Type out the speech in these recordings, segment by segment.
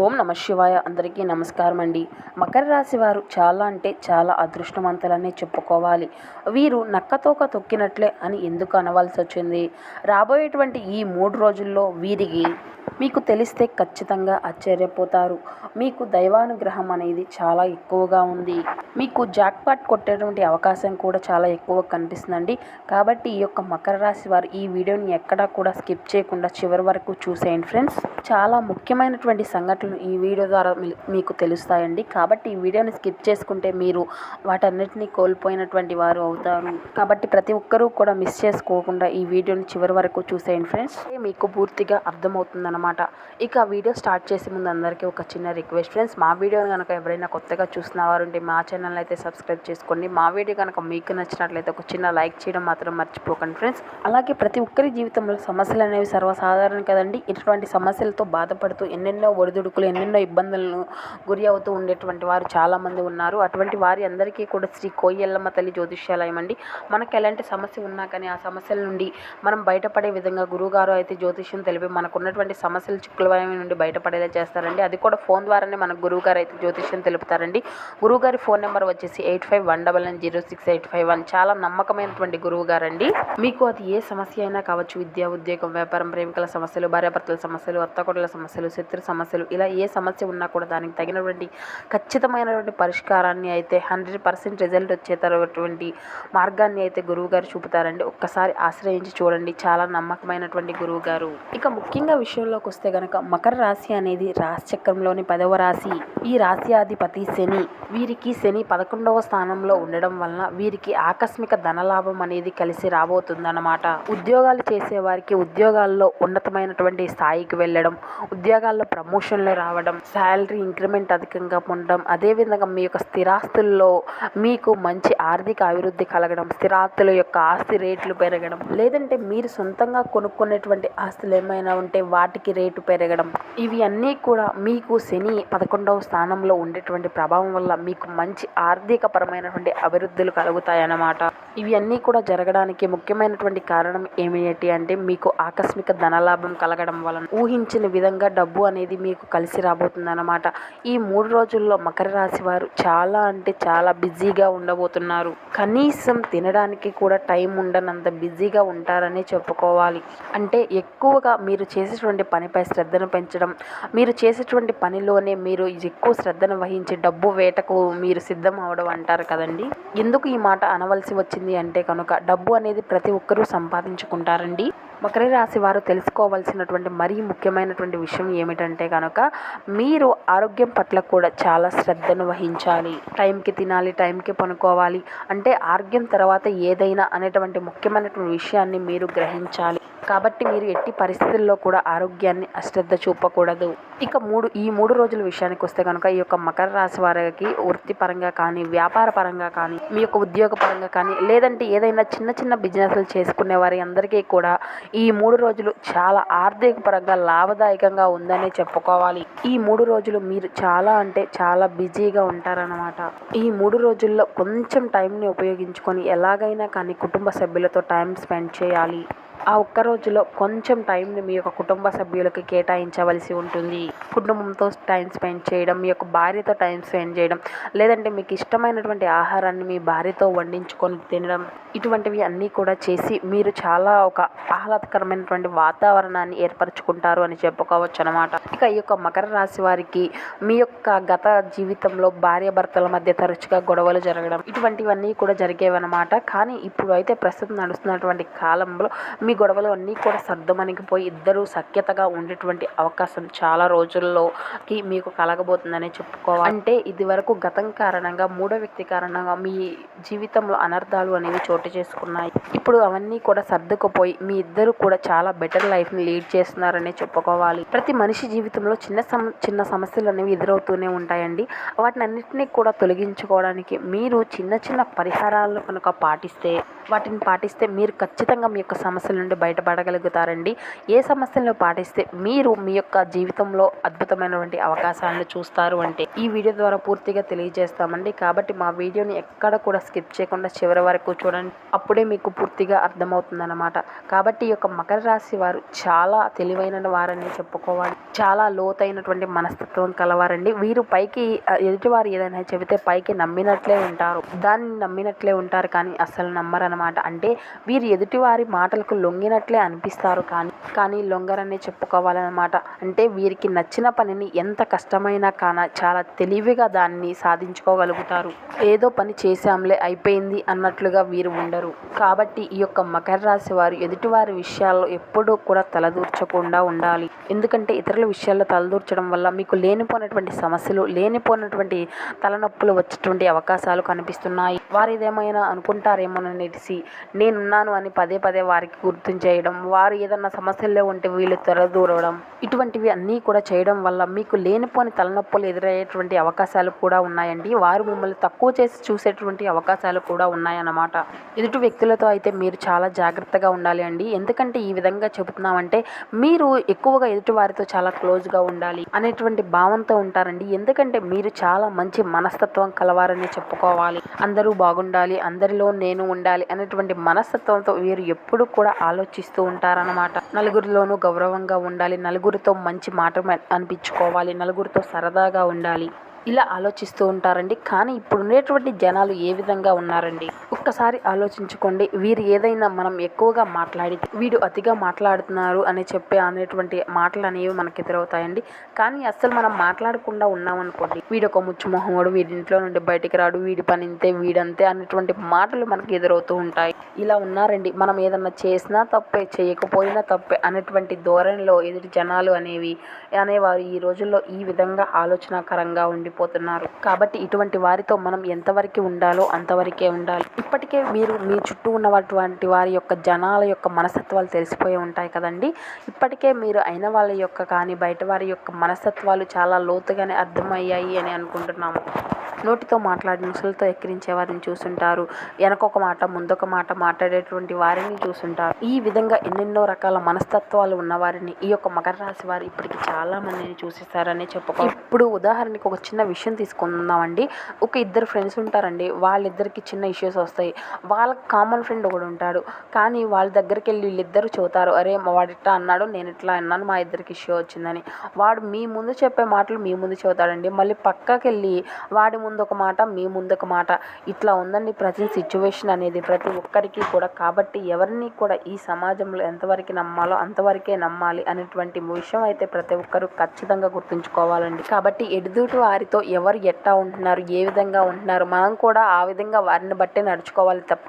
ఓం నమ శివాయ. అందరికీ నమస్కారం అండి. మకర రాశి వారు చాలా అంటే చాలా అదృష్టవంతులనే చెప్పుకోవాలి. వీరు నక్కతోక తొక్కినట్లే అని ఎందుకు అనవలసి వచ్చింది? రాబోయేటువంటి ఈ మూడు రోజుల్లో వీరికి మీకు తెలిస్తే ఖచ్చితంగా ఆశ్చర్యపోతారు. మీకు దైవానుగ్రహం అనేది చాలా ఎక్కువగా ఉంది. మీకు జాక్పాట్ కొట్టేటువంటి అవకాశం కూడా చాలా ఎక్కువ కనిపిస్తుందండి. కాబట్టి ఈ యొక్క మకర రాశి వారు ఈ వీడియోని ఎక్కడా కూడా స్కిప్ చేయకుండా చివరి వరకు చూసేయండి ఫ్రెండ్స్. చాలా ముఖ్యమైనటువంటి సంఘటనలు ఈ వీడియో ద్వారా మీకు తెలుస్తాయండి. కాబట్టి ఈ వీడియోని స్కిప్ చేసుకుంటే మీరు వాటన్నిటిని కోల్పోయినటువంటి వారు అవుతారు. కాబట్టి ప్రతి ఒక్కరూ కూడా మిస్ చేసుకోకుండా ఈ వీడియోని చివరి వరకు చూసేయండి ఫ్రెండ్స్. మీకు పూర్తిగా అనమాట ఇక వీడియో స్టార్ట్ చేసే ముందు అందరికీ ఒక చిన్న రిక్వెస్ట్ ఫ్రెండ్స్ మా వీడియో కనుక ఎవరైనా కొత్తగా చూసిన వారు ఉంటే మా ఛానల్ అయితే సబ్స్క్రైబ్ చేసుకోండి. మా వీడియో కనుక మీకు నచ్చినట్లయితే ఒక చిన్న లైక్ చేయడం మాత్రం మర్చిపోకండి ఫ్రెండ్స్. అలాగే ప్రతి ఒక్కరి జీవితంలో సమస్యలు అనేవి సర్వసాధారణం కదండి. ఇటువంటి సమస్యలతో బాధపడుతూ ఎన్నెన్నో ఒడిదుడుకులు ఎన్నెన్నో ఇబ్బందులను గురి అవుతూ ఉండేటువంటి వారు చాలామంది ఉన్నారు. అటువంటి వారి అందరికీ కూడా శ్రీ కోయల్లమ్మ తల్లి జ్యోతిష్యాలయం అండి. మనకు ఎలాంటి సమస్య ఉన్నా కానీ ఆ సమస్యల నుండి మనం బయటపడే విధంగా గురువుగారు అయితే జ్యోతిష్యం తెలిపి మనకు ఉన్నటువంటి సమస్యలు చిక్కుల నుండి బయటపడేలా చేస్తారండి. అది కూడా ఫోన్ ద్వారానే మనకు గురువుగారు అయితే జ్యోతిష్యం తెలుపుతారండి. గురువుగారి ఫోన్ నెంబర్ వచ్చేసి eight five one double nine zero six eight five one. చాలా నమ్మకమైనటువంటి గురువు గారండి మీకు అది ఏ సమస్య అయినా కావచ్చు విద్య ఉద్యోగం వ్యాపారం ప్రేమికుల సమస్యలు భార్యాభర్తల సమస్యలు అత్తకొడల సమస్యలు శత్రు సమస్యలు ఇలా ఏ సమస్య ఉన్నా కూడా దానికి తగినటువంటి ఖచ్చితమైనటువంటి పరిష్కారాన్ని అయితే హండ్రెడ్ పర్సెంట్ రిజల్ట్ వచ్చేటటువంటి మార్గాన్ని అయితే గురువు గారు చూపుతారండి. ఒక్కసారి ఆశ్రయించి చూడండి. చాలా నమ్మకమైనటువంటి గురువు గారు ఇక ముఖ్యంగా విషయంలో విషయంలోకి వస్తే గనక మకర రాశి అనేది రాశి చక్రంలోని పదవ రాశి. ఈ రాశ్యాధిపతి శని వీరికి శని పదకొండవ స్థానంలో ఉండడం వలన వీరికి ఆకస్మిక ధనలాభం అనేది కలిసి రాబోతుందన్నమాట. ఉద్యోగాలు చేసే వారికి ఉద్యోగాల్లో ఉన్నతమైనటువంటి స్థాయికి వెళ్ళడం ఉద్యోగాల్లో ప్రమోషన్లు రావడం శాలరీ ఇంక్రిమెంట్ అధికంగా పొందడం అదేవిధంగా మీ యొక్క స్థిరాస్తుల్లో మీకు మంచి ఆర్థిక అభివృద్ధి కలగడం స్థిరాస్తుల యొక్క ఆస్తి రేట్లు పెరగడం లేదంటే మీరు సొంతంగా కొనుక్కునేటువంటి ఆస్తులు ఏమైనా ఉంటే వాటికి రేటు పెరగడం. ఇవి అన్నీ కూడా మీకు శని పదకొండవ స్థానంలో ఉండేటువంటి ప్రభావం వల్ల మీకు మంచి ఆర్థిక పరమైనటువంటి అభివృద్ధులు కలుగుతాయన్నమాట. ఇవన్నీ కూడా జరగడానికి ముఖ్యమైనటువంటి కారణం ఏమిటి అంటే మీకు ఆకస్మిక ధనలాభం కలగడం వలన ఊహించిన విధంగా డబ్బు అనేది మీకు కలిసి రాబోతుందన్నమాట. ఈ మూడు రోజుల్లో మకర రాశి వారు చాలా అంటే చాలా బిజీగా ఉండబోతున్నారు. కనీసం తినడానికి కూడా టైం ఉండనంత బిజీగా ఉంటారని చెప్పుకోవాలి. అంటే ఎక్కువగా మీరు చేసేటువంటి పనిపై శ్రద్ధను పెంచడం మీరు చేసేటువంటి పనిలోనే మీరు ఎక్కువ శ్రద్ధను వహించి డబ్బు వేటకు మీరు సిద్ధం అవడం అంటారు కదండి? ఎందుకు ఈ మాట అనవలసి వచ్చింది? అంటే కనుక డబ్బు అనేది ప్రతి ఒక్కరూ సంపాదించుకుంటారండి. మకర రాశి వారు తెలుసుకోవాల్సినటువంటి మరీ ముఖ్యమైనటువంటి విషయం ఏమిటంటే కనుక మీరు ఆరోగ్యం పట్ల కూడా చాలా శ్రద్ధను వహించాలి. టైంకి తినాలి టైంకి పనుకోవాలి. అంటే ఆరోగ్యం తర్వాత ఏదైనా అనేటువంటి ముఖ్యమైనటువంటి విషయాన్ని మీరు గ్రహించాలి. కాబట్టి మీరు ఎట్టి పరిస్థితుల్లో కూడా ఆరోగ్యాన్ని అశ్రద్ధ చూపకూడదు. ఇక మూడు ఈ మూడు రోజుల విషయానికి వస్తే కనుక ఈ యొక్క మకర రాశి వారికి వృత్తిపరంగా కానీ వ్యాపార పరంగా కానీ మీ యొక్క ఉద్యోగ పరంగా కానీ లేదంటే ఏదైనా చిన్న చిన్న బిజినెస్లు చేసుకునే వారి అందరికీ కూడా ఈ మూడు రోజులు చాలా ఆర్థిక పరంగా లాభదాయకంగా ఉందనే చెప్పుకోవాలి. ఈ మూడు రోజులు మీరు చాలా అంటే చాలా బిజీగా ఉంటారన్నమాట. ఈ మూడు రోజుల్లో కొంచెం టైంని ఉపయోగించుకొని ఎలాగైనా కానీ కుటుంబ సభ్యులతో టైం స్పెండ్ చేయాలి. ఆ ఒక్క రోజులో కొంచెం టైంని మీ యొక్క కుటుంబ సభ్యులకి కేటాయించవలసి ఉంటుంది. కుటుంబంతో టైం స్పెండ్ చేయడం మీ యొక్క భార్యతో టైం స్పెండ్ చేయడం లేదంటే మీకు ఇష్టమైనటువంటి ఆహారాన్ని మీ భార్యతో వండించుకొని తినడం ఇటువంటివి అన్నీ కూడా చేసి మీరు చాలా ఒక ఆహ్లాదకరమైనటువంటి వాతావరణాన్ని ఏర్పరచుకుంటారు అని చెప్పుకోవచ్చు అనమాట ఇక ఈ యొక్క మకర రాశి వారికి మీ యొక్క గత జీవితంలో భార్యాభర్తల మధ్య తరచుగా గొడవలు జరగడం ఇటువంటివన్నీ కూడా జరిగేవన్నమాట. కానీ ఇప్పుడు అయితే ప్రస్తుతం నడుస్తున్నటువంటి కాలంలో మీ గొడవలు అన్నీ కూడా సర్దుమణిగిపోయి ఇద్దరు సఖ్యతగా ఉండేటువంటి అవకాశం చాలా రోజుల్లోకి మీకు కలగబోతుందని చెప్పుకోవాలి. అంటే ఇది వరకు గతం కారణంగా మూడో వ్యక్తి కారణంగా మీ జీవితంలో అనర్థాలు అనేవి చోటు చేసుకున్నాయి. ఇప్పుడు అవన్నీ కూడా సర్దుకుపోయి మీ ఇద్దరు కూడా చాలా బెటర్ లైఫ్ని లీడ్ చేస్తున్నారనే చెప్పుకోవాలి. ప్రతి మనిషి జీవితంలో చిన్న సమ చిన్న సమస్యలు అనేవి ఎదురవుతూనే ఉంటాయండి. వాటిని అన్నింటినీ కూడా తొలగించుకోవడానికి మీరు చిన్న చిన్న పరిహారాలను కనుక పాటిస్తే వాటిని పాటిస్తే మీరు ఖచ్చితంగా మీ యొక్క సమస్యలను నుండి బయటపడగలుగుతారండి. ఏ సమస్యలను పాటిస్తే మీరు మీ యొక్క జీవితంలో అద్భుతమైనటువంటి అవకాశాలను చూస్తారు అంటే ఈ వీడియో ద్వారా పూర్తిగా తెలియజేస్తామండి. కాబట్టి మా వీడియోని ఎక్కడ కూడా స్కిప్ చేయకుండా చివరి వరకు చూడండి. అప్పుడే మీకు పూర్తిగా అర్థమవుతుందన్నమాట. కాబట్టి ఈ యొక్క మకర రాశి వారు చాలా తెలివైన వారని చెప్పుకోవాలి. చాలా లోతైనటువంటి మనస్తత్వం కలవారండి. వీరు పైకి ఎదుటివారు ఏదైనా చెబితే పైకి నమ్మినట్లే ఉంటారు. దాన్ని నమ్మినట్లే ఉంటారు కానీ అస్సలు నమ్మరనమాట అంటే వీరు ఎదుటివారి మాటలకు లొంగినట్లే అనిపిస్తారు కానీ కానీ లొంగరనే చెప్పుకోవాలన్నమాట. అంటే వీరికి నచ్చిన పనిని ఎంత కష్టమైనా కాన చాలా తెలివిగా దాన్ని సాధించుకోగలుగుతారు. ఏదో పని చేశాంలే అయిపోయింది అన్నట్లుగా వీరు ఉండరు. కాబట్టి ఈ యొక్క మకర రాశి వారు ఎదుటివారి విషయాల్లో ఎప్పుడూ కూడా తలదూర్చకుండా ఉండాలి. ఎందుకంటే ఇతరుల విషయాల్లో తలదూర్చడం వల్ల మీకు లేనిపోయినటువంటి సమస్యలు లేనిపోయినటువంటి తలనొప్పులు వచ్చేటువంటి అవకాశాలు కనిపిస్తున్నాయి. వారు ఇదేమైనా అనుకుంటారేమోననేసి నేనున్నాను అని పదే పదే వారికి గుర్తు చేయడం వారు ఏదన్నా సమస్యల్లో ఉంటే వీళ్ళు తెరదూరడం ఇటువంటివి అన్నీ కూడా చేయడం వల్ల మీకు లేనిపోని తలనొప్పులు ఎదురయ్యేటువంటి అవకాశాలు కూడా ఉన్నాయండి. వారు మిమ్మల్ని తక్కువ చేసి చూసేటువంటి అవకాశాలు కూడా ఉన్నాయన్నమాట. ఎదుటి వ్యక్తులతో అయితే మీరు చాలా జాగ్రత్తగా ఉండాలి అండి. ఎందుకంటే ఈ విధంగా చెబుతున్నామంటే మీరు ఎక్కువగా ఎదుటి వారితో చాలా క్లోజ్గా ఉండాలి అనేటువంటి భావంతో ఉంటారండి. ఎందుకంటే మీరు చాలా మంచి మనస్తత్వం కలవారని చెప్పుకోవాలి. అందరూ బాగుండాలి అందరిలో నేను ఉండాలి అనేటువంటి మనస్తత్వంతో వీరు ఎప్పుడు కూడా ఆలోచిస్తూ ఉంటారనమాట నలుగురిలోనూ గౌరవంగా ఉండాలి నలుగురితో మంచి మాట అనిపించుకోవాలి నలుగురితో సరదాగా ఉండాలి. ఇలా ఆలోచిస్తూ ఉంటారండి. కానీ ఇప్పుడు ఉండేటువంటి జనాలు ఏ విధంగా ఉన్నారండి? ఒక్కసారి ఆలోచించుకోండి వీరు ఏదైనా మనం ఎక్కువగా మాట్లాడి వీడు అతిగా మాట్లాడుతున్నారు అని చెప్పే అనేటువంటి మాటలు అనేవి మనకు ఎదురవుతాయండి. కానీ అస్సలు మనం మాట్లాడకుండా ఉన్నామనుకోండి వీడు ఒక ముచ్చుమొహముడు వీడి ఇంట్లో నుండి బయటికి రాడు వీడి పని ఇంతే వీడంతే అనేటువంటి మాటలు మనకు ఎదురవుతూ ఉంటాయి. ఇలా ఉన్నారండి. మనం ఏదన్నా చేసినా తప్పే చేయకపోయినా తప్పే అనేటువంటి ధోరణిలో ఎదుటి జనాలు అనేవి అనేవారు ఈ రోజుల్లో ఈ విధంగా ఆలోచనాకరంగా ఉండిపోతున్నారు. కాబట్టి ఇటువంటి వారితో మనం ఎంతవరకు ఉండాలో అంతవరకే ఉండాలి. ఇప్పటికే మీరు మీ చుట్టూ ఉన్నటువంటి వారి యొక్క జనాల యొక్క మనస్తత్వాలు తెలిసిపోయి ఉంటాయి కదండి. ఇప్పటికే మీరు అయిన వాళ్ళ యొక్క కానీ బయట వారి యొక్క మనస్తత్వాలు చాలా లోతుగానే అర్థమయ్యాయి అని అనుకుంటున్నాము. నోటితో మాట్లాడి ముసలితో ఎక్కిరించే వారిని చూసుంటారు వెనకొక మాట ముందొక మాట మాట్లాడేటువంటి వారిని చూసుంటారు ఈ విధంగా ఎన్నెన్నో రకాల మనస్తత్వాలు ఉన్నవారిని ఈ యొక్క మకర రాశి వారు ఇప్పటికి చాలా మందిని చూసేస్తారని చెప్పుకో ఇప్పుడు ఉదాహరణకి ఒక చిన్న విషయం తీసుకుందామండి. ఒక ఇద్దరు ఫ్రెండ్స్ ఉంటారండి. వాళ్ళిద్దరికి చిన్న ఇష్యూస్ వస్తాయి. వాళ్ళకి కామన్ ఫ్రెండ్ ఒకడు ఉంటాడు. కానీ వాళ్ళ దగ్గరికి వెళ్ళి వీళ్ళిద్దరు చెబుతారు అరే వాడిట్లా వాడు ఇట్లా అన్నాడు నేను ఇట్లా అన్నాను మా ఇద్దరికి ఇష్యూ వచ్చిందని. వాడు మీ ముందు చెప్పే మాటలు మీ ముందు చెబుతాడండి. మళ్ళీ పక్కకి వెళ్ళి వాడి ముందు ఒక మాట మీ ముందు ఒక మాట. ఇట్లా ఉందండి ప్రతి సిచ్యువేషన్ అనేది ప్రతి ఒక్కరికి కూడా. కాబట్టి ఎవరిని కూడా ఈ సమాజంలో ఎంతవరకు నమ్మాలో అంతవరకే నమ్మాలి అనేటువంటి విషయం అయితే ప్రతి ఒక్కరూ ఖచ్చితంగా గుర్తుంచుకోవాలండి. కాబట్టి ఎదుటి వారితో ఎవరు ఎట్టా ఉంటున్నారు ఏ విధంగా ఉంటున్నారు మనం కూడా ఆ విధంగా వారిని బట్టి నడుచుకోవాలి తప్ప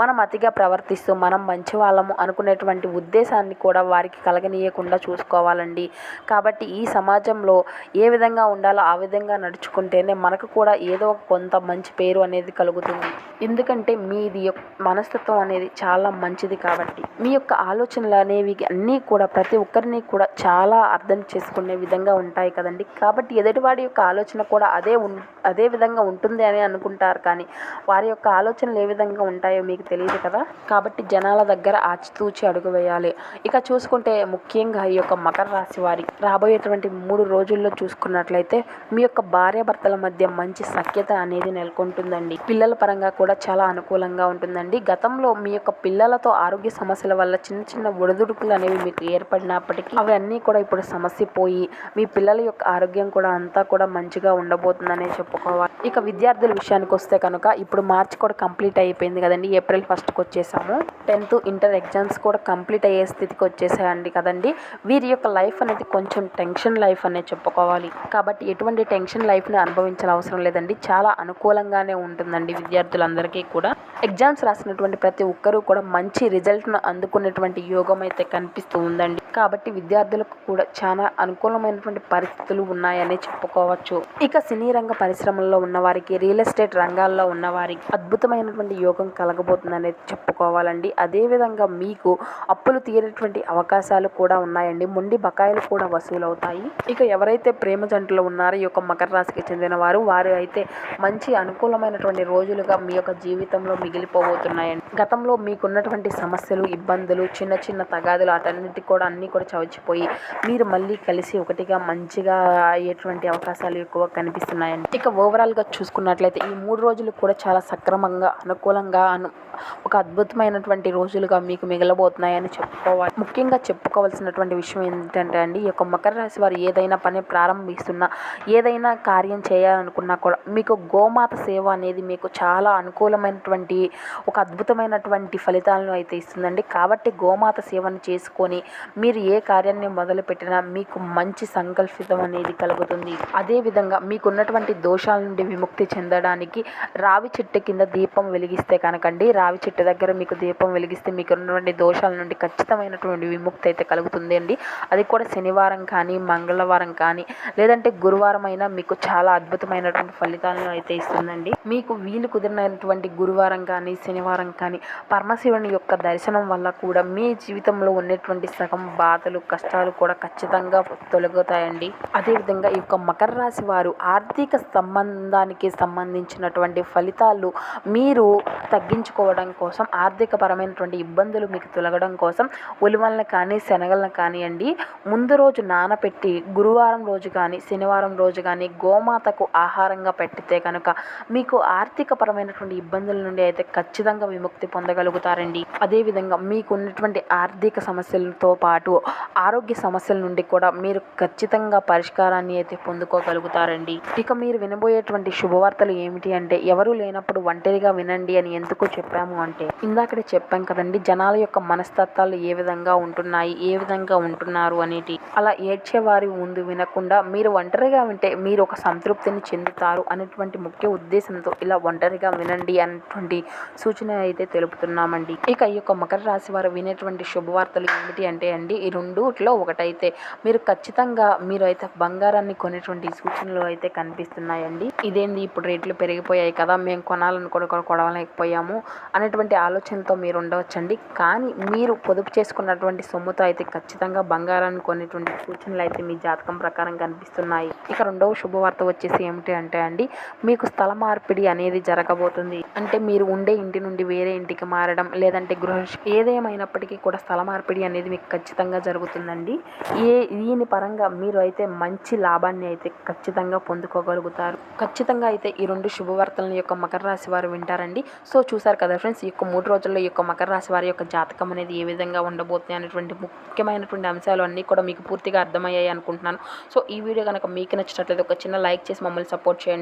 మనం అతిగా ప్రవర్తిస్తూ మనం మంచి వాళ్ళము అనుకునేటువంటి ఉద్దేశాన్ని కూడా వారికి కలగనీయకుండా చూసుకోవాలండి. కాబట్టి ఈ సమాజంలో ఏ విధంగా ఉండాలో ఆ విధంగా నడుచుకుంటేనే మనకు కూడా ఏదో ఒక కొంత మంచి పేరు అనేది కలుగుతుంది. ఎందుకంటే మీది యొక్క మనస్తత్వం అనేది చాలా మంచిది కాబట్టి. మీ యొక్క ఆలోచనలు అనేవి అన్నీ కూడా ప్రతి ఒక్కరిని కూడా చాలా అర్థం చేసుకునే విధంగా ఉంటాయి కదండి. కాబట్టి ఎదుటివాడి యొక్క ఆలోచన కూడా అదే ఉన్ అదే విధంగా ఉంటుంది అని అనుకుంటారు. కానీ వారి యొక్క ఆలోచనలు ఏ విధంగా ఉంటాయో మీకు తెలియదు కదా? కాబట్టి జనాల దగ్గర ఆచితూచి అడుగు వేయాలి. ఇక చూసుకుంటే ముఖ్యంగా ఈ యొక్క మకర రాశి వారి. రాబోయేటువంటి మూడు రోజుల్లో చూసుకున్నట్లయితే మీ యొక్క భార్యాభర్తల మధ్య మంచి సఖ్యత అనేది నెలకొంటుందండి. పిల్లల పరంగా కూడా చాలా అనుకూలంగా ఉంటుందండి. గతంలో మీ యొక్క పిల్లలతో ఆరోగ్య సమస్యల వల్ల చిన్న చిన్న ఒడిదుడుకులు అనేవి మీకు ఏర్పడినప్పటికీ అవి అన్నీ కూడా ఇప్పుడు సమస్య పోయి మీ పిల్లల యొక్క ఆరోగ్యం కూడా అంతా కూడా మంచిగా ఉండబోతుందనే చెప్పుకోవాలి. ఇక విద్యార్థుల విషయానికి వస్తే కనుక ఇప్పుడు మార్చి కూడా కంప్లీట్ అయిపోయింది కదండి. ఏప్రిల్ ఫస్ట్కి వచ్చేసాము. టెన్త్ ఇంటర్ ఎగ్జామ్స్ కూడా కంప్లీట్ అయ్యే స్థితికి వచ్చేసాయండి కదండి. వీరి యొక్క లైఫ్ అనేది కొంచెం టెన్షన్ లైఫ్ అనే చెప్పుకోవాలి. కాబట్టి ఎటువంటి టెన్షన్ లైఫ్ని అనుభవించాల్సిన అవసరం లేదు. లేదండి చాలా అనుకూలంగానే ఉంటుందండి విద్యార్థులందరికీ కూడా. ఎగ్జామ్స్ రాసినటువంటి ప్రతి ఒక్కరూ కూడా మంచి రిజల్ట్ను అందుకునేటువంటి యోగం అయితే కనిపిస్తూ ఉందండి. కాబట్టి విద్యార్థులకు కూడా చాలా అనుకూలమైనటువంటి పరిస్థితులు ఉన్నాయని చెప్పుకోవచ్చు. ఇక సినీ రంగ పరిశ్రమల్లో ఉన్నవారికి రియల్ ఎస్టేట్ రంగాల్లో ఉన్నవారికి అద్భుతమైనటువంటి యోగం కలగబోతుందని చెప్పుకోవాలండి. అదేవిధంగా మీకు అప్పులు తీరేటువంటి అవకాశాలు కూడా ఉన్నాయండి. మొండి బకాయిలు కూడా వసూలవుతాయి. ఇక ఎవరైతే ప్రేమ జంటలో ఉన్నారో ఈ యొక్క మకర రాశికి చెందిన వారు వారు అయితే మంచి అనుకూలమైనటువంటి రోజులుగా మీ యొక్క జీవితంలో మిగిలిపోబోతున్నాయండి. గతంలో మీకున్నటువంటి సమస్యలు ఇబ్బందులు చిన్న చిన్న తగాదులు అటన్నిటి కూడా అన్ని కూడా చవచిపోయి మీరు మళ్ళీ కలిసి ఒకటిగా మంచిగా అయ్యేటువంటి అవకాశాలు ఎక్కువ కనిపిస్తున్నాయండి. ఇక ఓవరాల్గా చూసుకున్నట్లయితే ఈ మూడు రోజులు కూడా చాలా సక్రమంగా అనుకూలంగా అను ఒక అద్భుతమైనటువంటి రోజులుగా మీకు మిగలబోతున్నాయని చెప్పుకోవాలి. ముఖ్యంగా చెప్పుకోవాల్సినటువంటి విషయం ఏంటంటే అండి ఈ యొక్క మకర రాశి వారు ఏదైనా పని ప్రారంభిస్తున్నా ఏదైనా కార్యం చేయాలనుకున్నా కూడా మీకు గోమాత సేవ అనేది మీకు చాలా అనుకూలమైనటువంటి ఒక అద్భుతమైనటువంటి ఫలితాలను అయితే ఇస్తుందండి. కాబట్టి గోమాత సేవను చేసుకొని మీరు మీరు ఏ కార్యాన్ని మొదలుపెట్టినా మీకు మంచి సంకల్పితం అనేది కలుగుతుంది. అదేవిధంగా మీకున్నటువంటి దోషాల నుండి విముక్తి చెందడానికి రావి చెట్టు కింద దీపం వెలిగిస్తే కనుకండి. రావి చెట్టు దగ్గర మీకు దీపం వెలిగిస్తే మీకు ఉన్నటువంటి దోషాల నుండి ఖచ్చితమైనటువంటి విముక్తి అయితే కలుగుతుంది అండి. అది కూడా శనివారం కానీ మంగళవారం కానీ లేదంటే గురువారం అయినా మీకు చాలా అద్భుతమైనటువంటి ఫలితాలను అయితే ఇస్తుందండి. మీకు వీలు కుదిరినటువంటి గురువారం కానీ శనివారం కానీ పరమశివుని యొక్క దర్శనం వల్ల కూడా మీ జీవితంలో ఉన్నటువంటి సగం బాధలు కష్టాలు కూడా ఖచ్చితంగా తొలగుతాయండి. అదేవిధంగా ఈ యొక్క మకర రాశి వారు ఆర్థిక సంబంధానికి సంబంధించినటువంటి ఫలితాలు మీరు తగ్గించుకోవడం కోసం ఆర్థిక పరమైనటువంటి ఇబ్బందులు మీకు తొలగడం కోసం ఉలివలను కానీ శనగలను కానివ్వండి ముందు రోజు నానపెట్టి గురువారం రోజు కానీ శనివారం రోజు కానీ గోమాతకు ఆహారంగా పెట్టితే కనుక మీకు ఆర్థిక పరమైనటువంటి ఇబ్బందుల నుండి అయితే ఖచ్చితంగా విముక్తి పొందగలుగుతారండి. అదేవిధంగా మీకు ఉన్నటువంటి ఆర్థిక సమస్యలతో పాటు ఆరోగ్య సమస్యల నుండి కూడా మీరు ఖచ్చితంగా పరిష్కారాన్ని అయితే పొందుకోగలుగుతారండి. ఇక మీరు వినబోయేటువంటి శుభవార్తలు ఏమిటి అంటే ఎవరు లేనప్పుడు ఒంటరిగా వినండి అని ఎందుకు చెప్పాము అంటే ఇందాకడే చెప్పాం కదండి జనాల యొక్క మనస్తత్వాలు ఏ విధంగా ఉంటున్నాయి ఏ విధంగా ఉంటున్నారు అనేటి. అలా ఏడ్చే వారి ముందు వినకుండా మీరు ఒంటరిగా వింటే మీరు ఒక సంతృప్తిని చెందుతారు అనేటువంటి ముఖ్య ఉద్దేశంతో ఇలా ఒంటరిగా వినండి అనేటువంటి సూచన అయితే తెలుపుతున్నామండి. ఇక ఈ యొక్క మకర రాశి వారు వినేటువంటి శుభవార్తలు ఏమిటి అంటే అండి ఈ రెండుట్లో ఒకటైతే మీరు ఖచ్చితంగా మీరు అయితే బంగారాన్ని కొనేటువంటి సూచనలు అయితే కనిపిస్తున్నాయండి. ఇదేంది ఇప్పుడు రేట్లు పెరిగిపోయాయి కదా మేము కొనాలనుకుని కూడా కొనలేకపోయాము అనేటువంటి ఆలోచనతో మీరు ఉండవచ్చండి. కానీ మీరు పొదుపు చేసుకున్నటువంటి సొమ్ముతో అయితే ఖచ్చితంగా బంగారాన్ని కొనేటువంటి సూచనలు అయితే మీ జాతకం ప్రకారం కనిపిస్తున్నాయి. ఇక రెండవ శుభవార్త వచ్చేసి ఏమిటి అంటే అండి మీకు స్థల మార్పిడి అనేది జరగబోతుంది. అంటే మీరు ఉండే ఇంటి నుండి వేరే ఇంటికి మారడం లేదంటే గృహ ఏదేమైనప్పటికీ కూడా స్థల మార్పిడి అనేది మీకు ఖచ్చితంగా జరుగుతుందండి. ఏ దీని పరంగా మీరు అయితే మంచి లాభాన్ని అయితే ఖచ్చితంగా పొందుకోగలుగుతారు. ఖచ్చితంగా అయితే ఈ రెండు శుభవార్తలను యొక్క మకర రాశి వారు వింటారండి. సో చూసారు కదా ఫ్రెండ్స్ ఈ యొక్క మూడు రోజుల్లో ఈ యొక్క మకర రాశి వారి యొక్క జాతకం అనేది ఏ విధంగా ఉండబోతుంది అనేటువంటి ముఖ్యమైనటువంటి అంశాలు అన్నీ కూడా మీకు పూర్తిగా అర్థమయ్యాయి అనుకుంటున్నాను. సో ఈ వీడియో కనుక మీకు నచ్చినట్లయితే ఒక చిన్న లైక్ చేసి మమ్మల్ని సపోర్ట్ చేయండి.